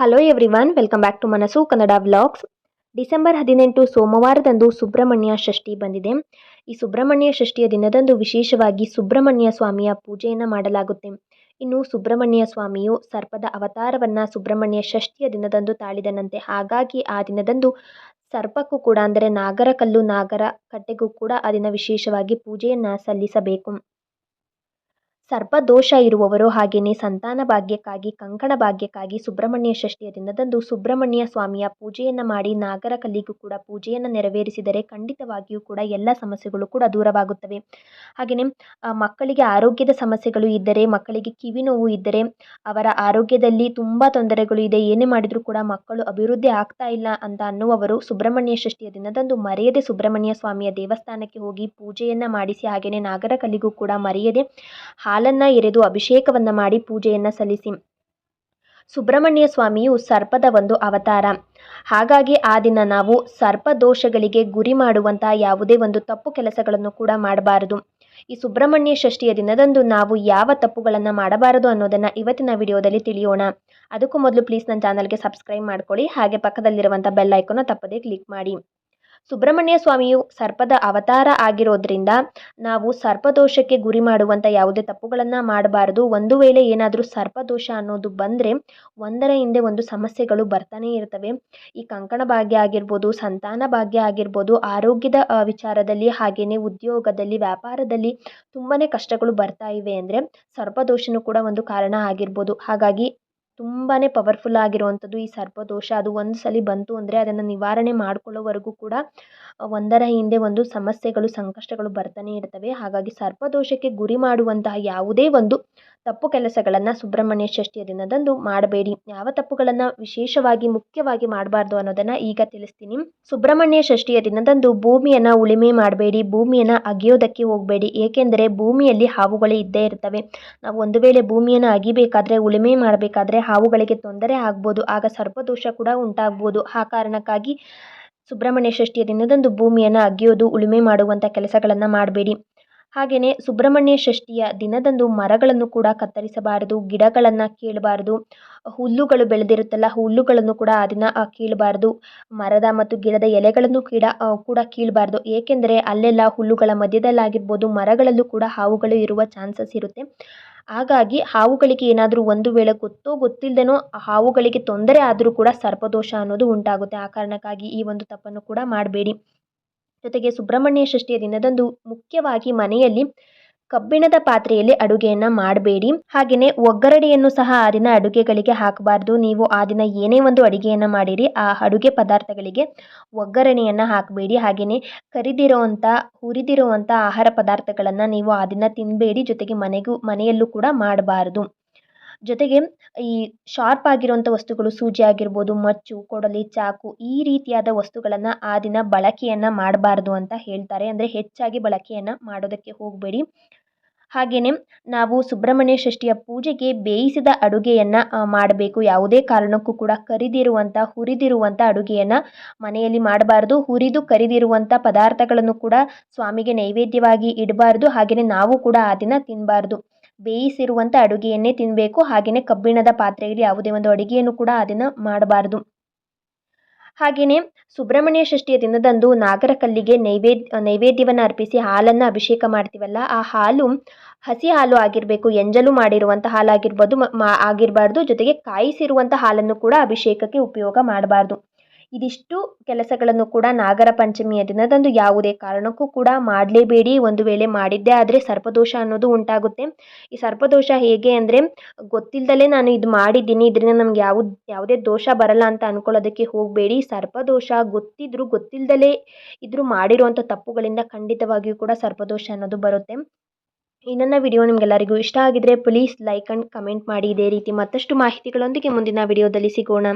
Hello everyone welcome back to Manassu Kannada vlogs December ಹದಿನೆಂಟು ಸೋಮವಾರದಂದು ಸುಬ್ರಹ್ಮಣ್ಯ ಷಷ್ಠಿ ಬಂದಿದೆ. ಈ ಸುಬ್ರಹ್ಮಣ್ಯ ಷಷ್ಠಿಯ ದಿನದಂದು ವಿಶೇಷವಾಗಿ ಸುಬ್ರಹ್ಮಣ್ಯ ಸ್ವಾಮಿಯ ಪೂಜೆಯನ್ನು ಮಾಡಲಾಗುತ್ತೆ. ಇನ್ನು ಸುಬ್ರಹ್ಮಣ್ಯ ಸ್ವಾಮಿಯು ಸರ್ಪದ ಅವತಾರವನ್ನು ಸುಬ್ರಹ್ಮಣ್ಯ ಷಷ್ಠಿಯ ದಿನದಂದು ತಾಳಿದನಂತೆ ಹಾಗಾಗಿ ಆ ದಿನದಂದು ಸರ್ಪಕ್ಕೂ ಕೂಡ, ಅಂದರೆ ನಾಗರ ಕಲ್ಲು ನಾಗರ ಕಟ್ಟೆಗೂ ಕೂಡ ಆ ದಿನ ವಿಶೇಷವಾಗಿ ಪೂಜೆಯನ್ನು ಸಲ್ಲಿಸಬೇಕು. ಸರ್ಪದೋಷ ಇರುವವರು ಹಾಗೆಯೇ ಸಂತಾನ ಭಾಗ್ಯಕ್ಕಾಗಿ, ಕಂಕಣ ಭಾಗ್ಯಕ್ಕಾಗಿ ಸುಬ್ರಹ್ಮಣ್ಯ ಷಷ್ಠಿಯ ದಿನದಂದು ಸುಬ್ರಹ್ಮಣ್ಯ ಸ್ವಾಮಿಯ ಪೂಜೆಯನ್ನು ಮಾಡಿ ನಾಗರ ಕಲ್ಲಿಗೂ ಕೂಡ ಪೂಜೆಯನ್ನು ನೆರವೇರಿಸಿದರೆ ಖಂಡಿತವಾಗಿಯೂ ಕೂಡ ಎಲ್ಲ ಸಮಸ್ಯೆಗಳು ಕೂಡ ದೂರವಾಗುತ್ತವೆ. ಹಾಗೆಯೇ ಮಕ್ಕಳಿಗೆ ಆರೋಗ್ಯದ ಸಮಸ್ಯೆಗಳು ಇದ್ದರೆ, ಮಕ್ಕಳಿಗೆ ಕಿವಿ ನೋವು ಇದ್ದರೆ, ಅವರ ಆರೋಗ್ಯದಲ್ಲಿ ತುಂಬ ತೊಂದರೆಗಳು ಇದೆ, ಏನೇ ಮಾಡಿದರೂ ಕೂಡ ಮಕ್ಕಳು ಅಭಿವೃದ್ಧಿ ಆಗ್ತಾ ಇಲ್ಲ ಅಂತ ಅನ್ನುವವರು ಸುಬ್ರಹ್ಮಣ್ಯ ಷಷ್ಠಿಯ ದಿನದಂದು ಮರೆಯದೆ ಸುಬ್ರಹ್ಮಣ್ಯ ಸ್ವಾಮಿಯ ದೇವಸ್ಥಾನಕ್ಕೆ ಹೋಗಿ ಪೂಜೆಯನ್ನು ಮಾಡಿಸಿ ಹಾಗೆಯೇ ನಾಗರ ಕಲ್ಲಿಗೂ ಕೂಡ ಮರೆಯದೆ ಹಾಲನ್ನು ಎರೆದು ಅಭಿಷೇಕವನ್ನು ಮಾಡಿ ಪೂಜೆಯನ್ನು ಸಲ್ಲಿಸಿ. ಸುಬ್ರಹ್ಮಣ್ಯ ಸ್ವಾಮಿಯು ಸರ್ಪದ ಒಂದು ಅವತಾರ. ಹಾಗಾಗಿ ಆ ದಿನ ನಾವು ಸರ್ಪ ದೋಷಗಳಿಗೆ ಗುರಿ ಮಾಡುವಂತಹ ಯಾವುದೇ ಒಂದು ತಪ್ಪು ಕೆಲಸಗಳನ್ನು ಕೂಡ ಮಾಡಬಾರದು. ಈ ಸುಬ್ರಹ್ಮಣ್ಯ ಷಷ್ಠಿಯ ದಿನದಂದು ನಾವು ಯಾವ ತಪ್ಪುಗಳನ್ನು ಮಾಡಬಾರದು ಅನ್ನೋದನ್ನು ಇವತ್ತಿನ ವಿಡಿಯೋದಲ್ಲಿ ತಿಳಿಯೋಣ. ಅದಕ್ಕೂ ಮೊದಲು ಪ್ಲೀಸ್ ನನ್ನ ಚಾನಲ್ಗೆ ಸಬ್ಸ್ಕ್ರೈಬ್ ಮಾಡ್ಕೊಳ್ಳಿ. ಹಾಗೆ ಪಕ್ಕದಲ್ಲಿರುವಂಥ ಬೆಲ್ ಐಕೋನ ತಪ್ಪದೇ ಕ್ಲಿಕ್ ಮಾಡಿ. ಸುಬ್ರಹ್ಮಣ್ಯ ಸ್ವಾಮಿಯು ಸರ್ಪದ ಅವತಾರ ಆಗಿರೋದ್ರಿಂದ ನಾವು ಸರ್ಪದೋಷಕ್ಕೆ ಗುರಿ ಮಾಡುವಂಥ ಯಾವುದೇ ತಪ್ಪುಗಳನ್ನು ಮಾಡಬಾರ್ದು. ಒಂದು ವೇಳೆ ಏನಾದರೂ ಸರ್ಪದೋಷ ಅನ್ನೋದು ಬಂದರೆ ಒಂದರ ಹಿಂದೆ ಒಂದು ಸಮಸ್ಯೆಗಳು ಬರ್ತಾನೆ ಇರ್ತವೆ. ಈ ಕಂಕಣ ಭಾಗ್ಯ ಆಗಿರ್ಬೋದು, ಸಂತಾನ ಭಾಗ್ಯ ಆಗಿರ್ಬೋದು, ಆರೋಗ್ಯದ ವಿಚಾರದಲ್ಲಿ ಹಾಗೆಯೇ ಉದ್ಯೋಗದಲ್ಲಿ, ವ್ಯಾಪಾರದಲ್ಲಿ ತುಂಬಾ ಕಷ್ಟಗಳು ಬರ್ತಾ ಇವೆ ಅಂದರೆ ಸರ್ಪದೋಷನು ಕೂಡ ಒಂದು ಕಾರಣ ಆಗಿರ್ಬೋದು. ಹಾಗಾಗಿ ತುಂಬಾ ಪವರ್ಫುಲ್ ಆಗಿರುವಂಥದ್ದು ಈ ಸರ್ಪದೋಷ. ಅದು ಒಂದು ಸಲ ಬಂತು ಅಂದರೆ ಅದನ್ನು ನಿವಾರಣೆ ಮಾಡ್ಕೊಳ್ಳೋವರೆಗೂ ಕೂಡ ಒಂದರ ಹಿಂದೆ ಒಂದು ಸಮಸ್ಯೆಗಳು, ಸಂಕಷ್ಟಗಳು ಬರ್ತಾನೆ ಇರ್ತವೆ. ಹಾಗಾಗಿ ಸರ್ಪದೋಷಕ್ಕೆ ಗುರಿ ಮಾಡುವಂತಹ ಯಾವುದೇ ಒಂದು ತಪ್ಪು ಕೆಲಸಗಳನ್ನು ಸುಬ್ರಹ್ಮಣ್ಯ ಷಷ್ಠಿಯ ದಿನದಂದು ಮಾಡಬೇಡಿ. ಯಾವ ತಪ್ಪುಗಳನ್ನು ವಿಶೇಷವಾಗಿ ಮುಖ್ಯವಾಗಿ ಮಾಡಬಾರ್ದು ಅನ್ನೋದನ್ನು ಈಗ ತಿಳಿಸ್ತೀನಿ. ಸುಬ್ರಹ್ಮಣ್ಯ ಷಷ್ಠಿಯ ದಿನದಂದು ಭೂಮಿಯನ್ನು ಉಳಿಮೆ ಮಾಡಬೇಡಿ, ಭೂಮಿಯನ್ನು ಅಗೆಯೋದಕ್ಕೆ ಹೋಗಬೇಡಿ. ಏಕೆಂದರೆ ಭೂಮಿಯಲ್ಲಿ ಹಾವುಗಳು ಇದ್ದೇ ಇರ್ತವೆ. ನಾವು ಒಂದು ವೇಳೆ ಭೂಮಿಯನ್ನು ಅಗಿಬೇಕಾದ್ರೆ, ಉಳುಮೆ ಮಾಡಬೇಕಾದ್ರೆ ಹಾವುಗಳಿಗೆ ತೊಂದರೆ ಆಗ್ಬೋದು. ಆಗ ಸರ್ಪದೋಷ ಕೂಡ ಉಂಟಾಗ್ಬೋದು. ಆ ಕಾರಣಕ್ಕಾಗಿ ಸುಬ್ರಹ್ಮಣ್ಯ ಷಷ್ಠಿಯ ದಿನದಂದು ಭೂಮಿಯನ್ನು ಅಗೆಯೋದು, ಉಳುಮೆ ಮಾಡುವಂಥ ಕೆಲಸಗಳನ್ನು ಮಾಡಬೇಡಿ. ಹಾಗೆಯೇ ಸುಬ್ರಹ್ಮಣ್ಯ ಷಷ್ಠಿಯ ದಿನದಂದು ಮರಗಳನ್ನು ಕೂಡ ಕತ್ತರಿಸಬಾರದು, ಗಿಡಗಳನ್ನು ಕೀಳಬಾರದು, ಹುಲ್ಲುಗಳು ಬೆಳೆದಿರುತ್ತಲ್ಲ, ಹುಲ್ಲುಗಳನ್ನು ಕೂಡ ಆ ದಿನ ಕೀಳಬಾರದು. ಮರದ ಮತ್ತು ಗಿಡದ ಎಲೆಗಳನ್ನು ಕೀಡ ಕೂಡ ಕೀಳಬಾರ್ದು. ಏಕೆಂದರೆ ಅಲ್ಲೆಲ್ಲ ಹುಲ್ಲುಗಳ ಮಧ್ಯದಲ್ಲಾಗಿರ್ಬೋದು, ಮರಗಳಲ್ಲೂ ಕೂಡ ಹಾವುಗಳು ಇರುವ ಚಾನ್ಸಸ್ ಇರುತ್ತೆ. ಹಾಗಾಗಿ ಹಾವುಗಳಿಗೆ ಏನಾದರೂ ಒಂದು ವೇಳೆ ಗೊತ್ತೋ ಗೊತ್ತಿಲ್ಲದೇನೋ ಹಾವುಗಳಿಗೆ ತೊಂದರೆ ಆದರೂ ಕೂಡ ಸರ್ಪದೋಷ ಅನ್ನೋದು ಉಂಟಾಗುತ್ತೆ. ಆ ಕಾರಣಕ್ಕಾಗಿ ಈ ಒಂದು ತಪ್ಪನ್ನು ಕೂಡ ಮಾಡಬೇಡಿ. ಜೊತೆಗೆ ಸುಬ್ರಹ್ಮಣ್ಯ ಷಷ್ಠಿಯ ದಿನದಂದು ಮುಖ್ಯವಾಗಿ ಮನೆಯಲ್ಲಿ ಕಬ್ಬಿಣದ ಪಾತ್ರೆಯಲ್ಲಿ ಅಡುಗೆಯನ್ನು ಮಾಡಬೇಡಿ. ಹಾಗೆಯೇ ಒಗ್ಗರಣೆಯನ್ನು ಸಹ ಆ ದಿನ ಅಡುಗೆಗಳಿಗೆ ಹಾಕಬಾರ್ದು. ನೀವು ಆ ದಿನ ಏನೇ ಒಂದು ಅಡುಗೆಯನ್ನು ಮಾಡಿರಿ, ಆ ಅಡುಗೆ ಪದಾರ್ಥಗಳಿಗೆ ಒಗ್ಗರಣೆಯನ್ನು ಹಾಕಬೇಡಿ. ಹಾಗೆಯೇ ಕರಿದಿರುವಂಥ ಹುರಿದಿರುವಂಥ ಆಹಾರ ಪದಾರ್ಥಗಳನ್ನು ನೀವು ಆ ದಿನ ತಿನ್ನಬೇಡಿ ಜೊತೆಗೆ ಮನೆಗೂ, ಮನೆಯಲ್ಲೂ ಕೂಡ ಮಾಡಬಾರ್ದು. ಜೊತೆಗೆ ಈ ಶಾರ್ಪ್ ಆಗಿರುವಂಥ ವಸ್ತುಗಳು ಸೂಜಿ ಆಗಿರ್ಬೋದು, ಮಚ್ಚು, ಕೊಡಲಿ, ಚಾಕು ಈ ರೀತಿಯಾದ ವಸ್ತುಗಳನ್ನು ಆ ದಿನ ಬಳಕೆಯನ್ನು ಮಾಡಬಾರ್ದು ಅಂತ ಹೇಳ್ತಾರೆ. ಅಂದರೆ ಹೆಚ್ಚಾಗಿ ಬಳಕೆಯನ್ನು ಮಾಡೋದಕ್ಕೆ ಹೋಗಬೇಡಿ. ಹಾಗೆಯೇ ನಾವು ಸುಬ್ರಹ್ಮಣ್ಯ ಷಷ್ಠಿಯ ಪೂಜೆಗೆ ಬೇಯಿಸಿದ ಅಡುಗೆಯನ್ನು ಮಾಡಬೇಕು. ಯಾವುದೇ ಕಾರಣಕ್ಕೂ ಕೂಡ ಕರಿದಿರುವಂಥ ಹುರಿದಿರುವಂಥ ಅಡುಗೆಯನ್ನು ಮನೆಯಲ್ಲಿ ಮಾಡಬಾರ್ದು. ಹುರಿದು ಕರಿದಿರುವಂಥ ಪದಾರ್ಥಗಳನ್ನು ಕೂಡ ಸ್ವಾಮಿಗೆ ನೈವೇದ್ಯವಾಗಿ ಇಡಬಾರ್ದು. ಹಾಗೆಯೇ ನಾವು ಕೂಡ ಆ ದಿನ ತಿನ್ನಬಾರ್ದು ಬೇಯಿಸಿರುವಂಥ ಅಡುಗೆಯನ್ನೇ ತಿನ್ನಬೇಕು ಹಾಗೆಯೇ ಕಬ್ಬಿಣದ ಪಾತ್ರೆಯಲ್ಲಿ ಯಾವುದೇ ಒಂದು ಅಡುಗೆಯನ್ನು ಕೂಡ ಅದನ್ನು ಮಾಡಬಾರದು. ಹಾಗೆಯೇ ಸುಬ್ರಹ್ಮಣ್ಯ ಷಷ್ಠಿಯ ದಿನದಂದು ನಾಗರ ಕಲ್ಲಿಗೆ ನೈವೇದ್ಯ ನೈವೇದ್ಯವನ್ನು ಅರ್ಪಿಸಿ ಹಾಲನ್ನು ಅಭಿಷೇಕ ಮಾಡ್ತೀವಲ್ಲ, ಆ ಹಾಲು ಹಸಿ ಹಾಲು ಆಗಿರಬೇಕು, ಎಂಜಲು ಮಾಡಿರುವಂಥ ಹಾಲಾಗಿರ್ಬೋದು, ಮಾ ಆಗಿರಬಾರ್ದು. ಜೊತೆಗೆ ಕಾಯಿಸಿರುವಂಥ ಹಾಲನ್ನು ಕೂಡ ಅಭಿಷೇಕಕ್ಕೆ ಉಪಯೋಗ ಮಾಡಬಾರ್ದು. ಇದಿಷ್ಟು ಕೆಲಸಗಳನ್ನು ಕೂಡ ನಾಗರ ಪಂಚಮಿಯ ದಿನದಂದು ಯಾವುದೇ ಕಾರಣಕ್ಕೂ ಕೂಡ ಮಾಡಲೇಬೇಡಿ. ಒಂದು ವೇಳೆ ಮಾಡಿದ್ದೆ ಆದರೆ ಸರ್ಪದೋಷ ಅನ್ನೋದು ಉಂಟಾಗುತ್ತೆ. ಈ ಸರ್ಪದೋಷ ಹೇಗೆ ಅಂದರೆ ಗೊತ್ತಿಲ್ಲದಲೇ ನಾನು ಇದು ಮಾಡಿದ್ದೀನಿ. ಇದರಿಂದ ನಮ್ಗೆ ಯಾವ್ದು ಯಾವುದೇ ದೋಷ ಬರಲ್ಲ ಅಂತ ಅಂದ್ಕೊಳ್ಳೋದಕ್ಕೆ ಹೋಗಬೇಡಿ. ಸರ್ಪದೋಷ ಗೊತ್ತಿದ್ರು ಗೊತ್ತಿಲ್ಲದಲೇ ಇದ್ರೂ ಮಾಡಿರುವಂಥ ತಪ್ಪುಗಳಿಂದ ಖಂಡಿತವಾಗಿಯೂ ಕೂಡ ಸರ್ಪದೋಷ ಅನ್ನೋದು ಬರುತ್ತೆ. ಈ ನನ್ನ ವಿಡಿಯೋ ನಿಮಗೆಲ್ಲರಿಗೂ ಇಷ್ಟ ಆಗಿದ್ರೆ ಪ್ಲೀಸ್ ಲೈಕ್ ಆ್ಯಂಡ್ ಕಮೆಂಟ್ ಮಾಡಿ. ಇದೇ ರೀತಿ ಮತ್ತಷ್ಟು ಮಾಹಿತಿಗಳೊಂದಿಗೆ ಮುಂದಿನ ವಿಡಿಯೋದಲ್ಲಿ ಸಿಗೋಣ.